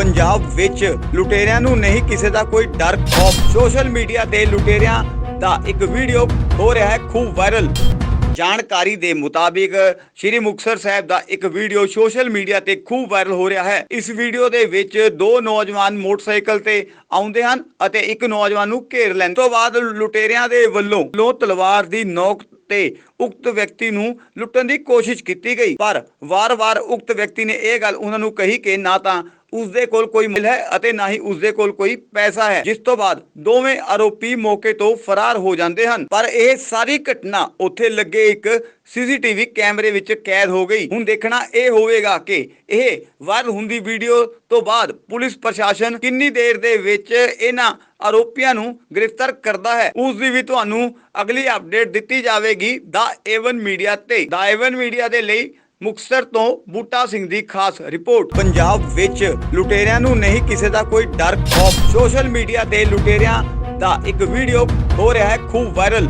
ਪੰਜਾਬ ਵਿੱਚ ਲੁਟੇਰਿਆਂ ਨੂੰ ਨਹੀਂ ਕਿਸੇ ਦਾ ਕੋਈ ਡਰ, ਖੌਫ। ਸੋਸ਼ਲ ਮੀਡੀਆ ਤੇ ਲੁਟੇਰਿਆਂ ਦਾ ਇੱਕ ਵੀਡੀਓ ਹੋ ਰਿਹਾ ਹੈ, ਖੂਬ ਵਾਇਰਲ। ਜਾਣਕਾਰੀ ਦੇ ਮੁਤਾਬਿਕ ਸ਼੍ਰੀ ਮੁਕਤਸਰ ਸਾਹਿਬ ਦਾ ਇੱਕ ਵੀਡੀਓ ਸੋਸ਼ਲ ਮੀਡੀਆ ਤੇ ਖੂਬ ਵਾਇਰਲ ਹੋ ਰਿਹਾ ਹੈ। ਇਸ ਵੀਡੀਓ ਦੇ ਵਿੱਚ ਦੋ ਨੌਜਵਾਨ ਮੋਟਰਸਾਈਕਲ ਤੇ ਆਉਂਦੇ ਹਨ ਅਤੇ ਇੱਕ ਨੌਜਵਾਨ ਨੂੰ ਘੇਰ ਲੈਣ ਤੋਂ ਬਾਅਦ ਲੁਟੇਰਿਆਂ ਦੇ ਵੱਲੋਂ ਲੋ ਤਲਵਾਰ ਦੀ ਨੋਕ ਤੇ ਉਕਤ ਵਿਅਕਤੀ ਨੂੰ ਲੁੱਟਣ ਦੀ ਕੋਸ਼ਿਸ਼ ਕੀਤੀ ਗਈ। ਪਰ ਵਾਰ-ਵਾਰ ਉਕਤ ਵਿਅਕਤੀ ਨੇ ਇਹ ਗੱਲ ਉਹਨਾਂ ਨੂੰ ਕਹੀ ਕਿ ਨਾ ਤਾਂ ਉਸਦੇ ਕੋਲ ਕੋਈ ਮਿਲ ਹੈ ਅਤੇ ਨਾ ਹੀ ਉਸਦੇ ਕੋਲ ਕੋਈ ਪੈਸਾ ਹੈ। ਜਿਸ ਤੋਂ ਬਾਅਦ ਦੋਵੇਂ ਆਰੋਪੀ ਮੌਕੇ ਤੋਂ ਫਰਾਰ ਹੋ ਜਾਂਦੇ ਹਨ। ਪਰ ਇਹ ਸਾਰੀ ਘਟਨਾ ਉੱਥੇ ਲੱਗੇ ਇੱਕ ਸੀਸੀਟੀਵੀ ਕੈਮਰੇ ਵਿੱਚ ਕੈਦ ਹੋ ਗਈ। ਹੁਣ ਦੇਖਣਾ ਇਹ ਹੋਵੇਗਾ ਕਿ ਇਹ ਵਾਇਰਲ ਹੁੰਦੀ ਵੀਡੀਓ ਤੋਂ ਬਾਅਦ ਪੁਲਿਸ ਪ੍ਰਸ਼ਾਸਨ ਕਿੰਨੀ ਦੇਰ ਦੇ ਵਿੱਚ ਇਹਨਾਂ ਆਰੋਪੀਆਂ ਨੂੰ ਗ੍ਰਿਫਤਾਰ ਕਰਦਾ ਹੈ ਉਸ ਦੀ ਵੀ ਤੁਹਾਨੂੰ ਅਗਲੀ ਅਪਡੇਟ ਦਿੱਤੀ ਜਾਵੇਗੀ ਦਾ ਏਵਨ ਮੀਡੀਆ ਤੇ। ਦਾ ਏਵਨ ਮੀਡੀਆ ਦੇ ਲਈ ਮੁਕਤਸਰ ਤੋਂ ਬੂਟਾ ਸਿੰਘ ਦੀ ਖਾਸ ਰਿਪੋਰਟ। ਪੰਜਾਬ ਵਿੱਚ ਲੁਟੇਰਿਆਂ ਨੂੰ ਨਹੀਂ ਕਿਸੇ ਦਾ ਕੋਈ ਡਰ, ਖੌਫ। ਸੋਸ਼ਲ ਮੀਡੀਆ ਤੇ ਲੁਟੇਰਿਆਂ ਦਾ ਇੱਕ ਵੀਡੀਓ ਹੋ ਰਿਹਾ ਹੈ, ਖੂਬ ਵਾਇਰਲ।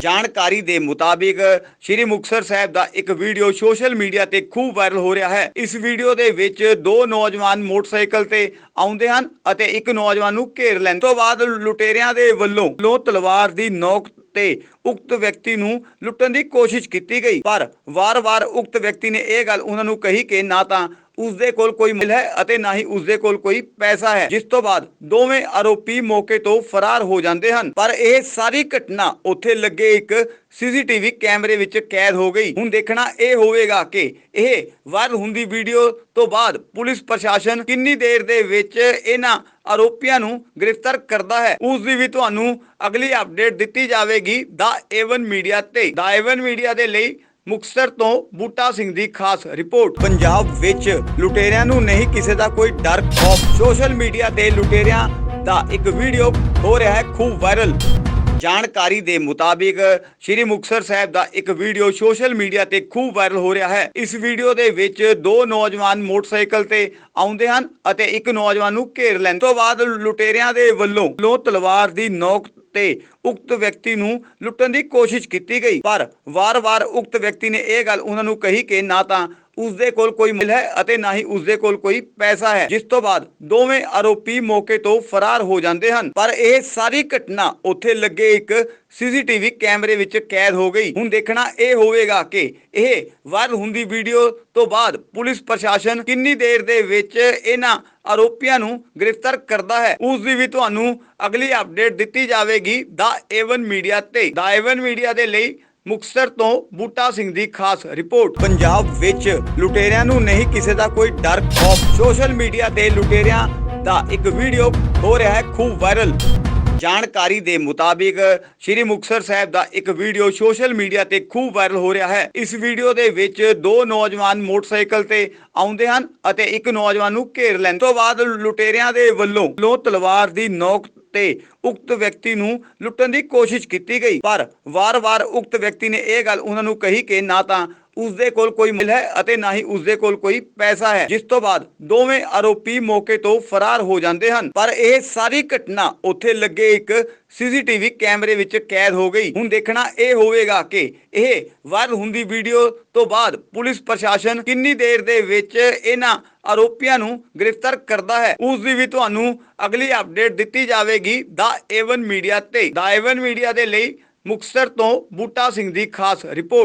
ਜਾਣਕਾਰੀ ਦੇ ਮੁਤਾਬਿਕ ਸ਼੍ਰੀ ਮੁਕਤਸਰ ਸਾਹਿਬ ਦਾ ਇੱਕ ਵੀਡੀਓ ਸੋਸ਼ਲ ਮੀਡੀਆ ਤੇ ਖੂਬ ਵਾਇਰਲ ਹੋ ਰਿਹਾ ਹੈ। ਇਸ ਵੀਡੀਓ ਦੇ ਵਿੱਚ ਦੋ ਨੌਜਵਾਨ ਮੋਟਰਸਾਈਕਲ ਤੇ ਆਉਂਦੇ ਹਨ ਅਤੇ ਇੱਕ ਨੌਜਵਾਨ ਨੂੰ ਘੇਰ ਲੈਣ ਤੋਂ ਬਾਅਦ ਲੁਟੇਰਿਆਂ ਦੇ ਵੱਲੋਂ ਲੋ ਤਲਵਾਰ ਦੀ ਨੋਕ ਤੇ ਉਕਤ ਵਿਅਕਤੀ ਨੂੰ ਲੁੱਟਣ ਦੀ ਕੋਸ਼ਿਸ਼ ਕੀਤੀ ਗਈ। ਪਰ ਵਾਰ-ਵਾਰ ਉਕਤ ਵਿਅਕਤੀ ਨੇ ਇਹ ਗੱਲ ਉਹਨਾਂ ਨੂੰ ਕਹੀ ਕਿ ਨਾ ਤਾਂ ਉਸਦੇ ਕੋਲ ਕੋਈ ਮਿਲ ਹੈ ਅਤੇ ਨਾ ਹੀ ਉਸਦੇ ਕੋਲ ਕੋਈ ਪੈਸਾ ਹੈ। ਜਿਸ ਤੋਂ ਬਾਅਦ ਦੋਵੇਂ ਆਰੋਪੀ ਮੌਕੇ ਤੋਂ ਫਰਾਰ ਹੋ ਜਾਂਦੇ ਹਨ। ਪਰ ਇਹ ਸਾਰੀ ਘਟਨਾ ਉੱਥੇ ਲੱਗੇ ਇੱਕ ਸੀਸੀਟੀਵੀ ਕੈਮਰੇ ਵਿੱਚ ਕੈਦ ਹੋ ਗਈ। ਹੁਣ ਦੇਖਣਾ ਇਹ ਹੋਵੇਗਾ ਕਿ ਇਹ ਵਾਇਰਲ ਹੁੰਦੀ ਵੀਡੀਓ ਤੋਂ ਬਾਅਦ ਪੁਲਿਸ ਪ੍ਰਸ਼ਾਸਨ ਕਿੰਨੀ ਦੇਰ ਦੇ ਵਿੱਚ ਇਹਨਾਂ ਆਰੋਪੀਆਂ ਨੂੰ ਗ੍ਰਿਫਤਾਰ ਕਰਦਾ ਹੈ, ਉਸ ਦੀ ਵੀ ਤੁਹਾਨੂੰ ਅਗਲੀ ਅਪਡੇਟ ਦਿੱਤੀ ਜਾਵੇਗੀ ਦਾ ਏਵਨ ਮੀਡੀਆ ਤੇ। ਦਾ ਏਵਨ ਮੀਡੀਆ ਦੇ ਲਈ ਮੁਕਤਸਰ ਤੋਂ ਬੂਟਾ ਸਿੰਘ ਦੀ ਖਾਸ ਰਿਪੋਰਟ। ਪੰਜਾਬ ਵਿੱਚ ਲੁਟੇਰਿਆਂ ਨੂੰ ਨਹੀਂ ਕਿਸੇ ਦਾ ਕੋਈ ਡਰ, ਖੌਫ। ਸੋਸ਼ਲ ਮੀਡੀਆ ਤੇ ਲੁਟੇਰਿਆਂ ਦਾ ਇੱਕ ਵੀਡੀਓ ਹੋ ਰਿਹਾ ਹੈ, ਖੂਬ ਵਾਇਰਲ। ਜਾਣਕਾਰੀ ਦੇ ਮੁਤਾਬਿਕ ਸ਼੍ਰੀ ਮੁਕਤਸਰ ਸਾਹਿਬ ਦਾ ਇੱਕ ਵੀਡੀਓ ਸੋਸ਼ਲ ਮੀਡੀਆ ਤੇ ਖੂਬ ਵਾਇਰਲ ਹੋ ਰਿਹਾ ਹੈ। ਇਸ ਵੀਡੀਓ ਦੇ ਵਿੱਚ ਦੋ ਨੌਜਵਾਨ ਮੋਟਰਸਾਈਕਲ ਤੇ ਆਉਂਦੇ ਹਨ ਅਤੇ ਇੱਕ ਨੌਜਵਾਨ ਨੂੰ ਘੇਰ ਲੈਣ ਤੋਂ ਬਾਅਦ ਲੁਟੇਰਿਆਂ ਦੇ ਵੱਲੋਂ ਲੋ ਤਲਵਾਰ ਦੀ ਨੋਕ ਤੇ ਉਕਤ ਵਿਅਕਤੀ ਨੂੰ ਲੁੱਟਣ ਦੀ ਕੋਸ਼ਿਸ਼ ਕੀਤੀ ਗਈ। ਪਰ ਵਾਰ-ਵਾਰ ਉਕਤ ਵਿਅਕਤੀ ਨੇ ਇਹ ਗੱਲ ਉਹਨਾਂ ਨੂੰ ਕਹੀ ਕਿ ਨਾ ਤਾਂ ਉਸਦੇ ਕੋਲ ਕੋਈ ਮਿਲ ਹੈ ਅਤੇ ਨਾ ਹੀ ਉਸਦੇ ਕੋਲ ਕੋਈ ਪੈਸਾ ਹੈ। ਜਿਸ ਤੋਂ ਬਾਅਦ ਦੋਵੇਂ ਆਰੋਪੀ ਮੌਕੇ ਤੋਂ ਫਰਾਰ ਹੋ ਜਾਂਦੇ ਹਨ। ਪਰ ਇਹ ਸਾਰੀ ਘਟਨਾ ਉੱਥੇ ਲੱਗੇ ਇੱਕ ਸੀਸੀਟੀਵੀ ਕੈਮਰੇ ਵਿੱਚ ਕੈਦ ਹੋ ਗਈ। ਹੁਣ ਦੇਖਣਾ ਇਹ ਹੋਵੇਗਾ ਕਿ ਇਹ ਵਾਇਰਲ ਹੁੰਦੀ ਵੀਡੀਓ ਤੋਂ ਬਾਅਦ ਪੁਲਿਸ ਪ੍ਰਸ਼ਾਸਨ ਕਿੰਨੀ ਦੇਰ ਦੇ ਵਿੱਚ ਇਹਨਾਂ ਆਰੋਪੀਆਂ ਨੂੰ ਗ੍ਰਿਫਤਾਰ ਕਰਦਾ ਹੈ ਉਸ ਦੀ ਵੀ ਤੁਹਾਨੂੰ ਅਗਲੀ ਅਪਡੇਟ ਦਿੱਤੀ ਜਾਵੇਗੀ ਦਾ ਏਵਨ ਮੀਡੀਆ ਤੇ। ਦਾ ਏਵਨ ਮੀਡੀਆ ਦੇ ਲਈ ਮੁਕਤਸਰ ਤੋਂ ਬੂਟਾ ਸਿੰਘ ਦੀ ਖਾਸ ਰਿਪੋਰਟ। ਪੰਜਾਬ ਵਿੱਚ ਲੁਟੇਰਿਆਂ ਨੂੰ ਨਹੀਂ ਕਿਸੇ ਦਾ ਕੋਈ ਡਰ, ਖੌਫ। ਸੋਸ਼ਲ ਮੀਡੀਆ ਤੇ ਲੁਟੇਰਿਆਂ ਦਾ ਇੱਕ ਵੀਡੀਓ ਹੋ ਰਿਹਾ ਹੈ, ਖੂਬ ਵਾਇਰਲ। ਜਾਣਕਾਰੀ ਦੇ ਮੁਤਾਬਿਕ ਸ਼੍ਰੀ ਮੁਕਤਸਰ ਸਾਹਿਬ ਦਾ ਇੱਕ ਵੀਡੀਓ ਸੋਸ਼ਲ ਮੀਡੀਆ ਤੇ ਖੂਬ ਵਾਇਰਲ ਹੋ ਰਿਹਾ ਹੈ। ਇਸ ਵੀਡੀਓ ਦੇ ਵਿੱਚ ਦੋ ਨੌਜਵਾਨ ਮੋਟਰਸਾਈਕਲ ਤੇ ਆਉਂਦੇ ਹਨ ਅਤੇ ਇੱਕ ਨੌਜਵਾਨ ਨੂੰ ਘੇਰ ਲੈਣ ਤੋਂ ਬਾਅਦ ਲੁਟੇਰਿਆਂ ਦੇ ਵੱਲੋਂ ਲੋ ਤਲਵਾਰ ਦੀ ਨੋਕ ਤੇ ਉਕਤ ਵਿਅਕਤੀ ਨੂੰ ਲੁੱਟਣ ਦੀ ਕੋਸ਼ਿਸ਼ ਕੀਤੀ ਗਈ। ਪਰ ਵਾਰ-ਵਾਰ ਉਕਤ ਵਿਅਕਤੀ ਨੇ ਇਹ ਗੱਲ ਉਹਨਾਂ ਨੂੰ ਕਹੀ ਕਿ ਨਾ ਤਾਂ ਉਸਦੇ ਕੋਲ ਕੋਈ ਮਿਲ ਹੈ ਅਤੇ ਨਾ ਹੀ ਉਸਦੇ ਕੋਲ ਕੋਈ ਪੈਸਾ ਹੈ। ਜਿਸ ਤੋਂ ਬਾਅਦ ਦੋਵੇਂ ਆਰੋਪੀ ਮੌਕੇ ਤੋਂ ਫਰਾਰ ਹੋ ਜਾਂਦੇ ਹਨ। ਪਰ ਇਹ ਸਾਰੀ ਘਟਨਾ ਉੱਥੇ ਲੱਗੇ ਇੱਕ ਸੀਸੀਟੀਵੀ ਕੈਮਰੇ ਵਿੱਚ ਕੈਦ ਹੋ ਗਈ। ਹੁਣ ਦੇਖਣਾ ਇਹ ਹੋਵੇਗਾ ਕਿ ਇਹ ਵਾਇਰਲ ਹੁੰਦੀ ਵੀਡੀਓ ਤੋਂ ਬਾਅਦ ਪੁਲਿਸ ਪ੍ਰਸ਼ਾਸਨ ਕਿੰਨੀ ਦੇਰ ਦੇ ਵਿੱਚ ਇਹਨਾਂ ਆਰੋਪੀਆਂ ਨੂੰ ਗ੍ਰਿਫਤਾਰ ਕਰਦਾ ਹੈ ਉਸ ਦੀ ਵੀ ਤੁਹਾਨੂੰ ਅਗਲੀ ਅਪਡੇਟ ਦਿੱਤੀ ਜਾਵੇਗੀ ਦਾ ਏਵਨ ਮੀਡੀਆ ਤੇ। ਦਾ ਏਵਨ ਮੀਡੀਆ ਦੇ ਲਈ ਮੁਕਤਸਰ ਤੋਂ ਬੂਟਾ ਸਿੰਘ ਦੀ ਖਾਸ ਰਿਪੋਰਟ।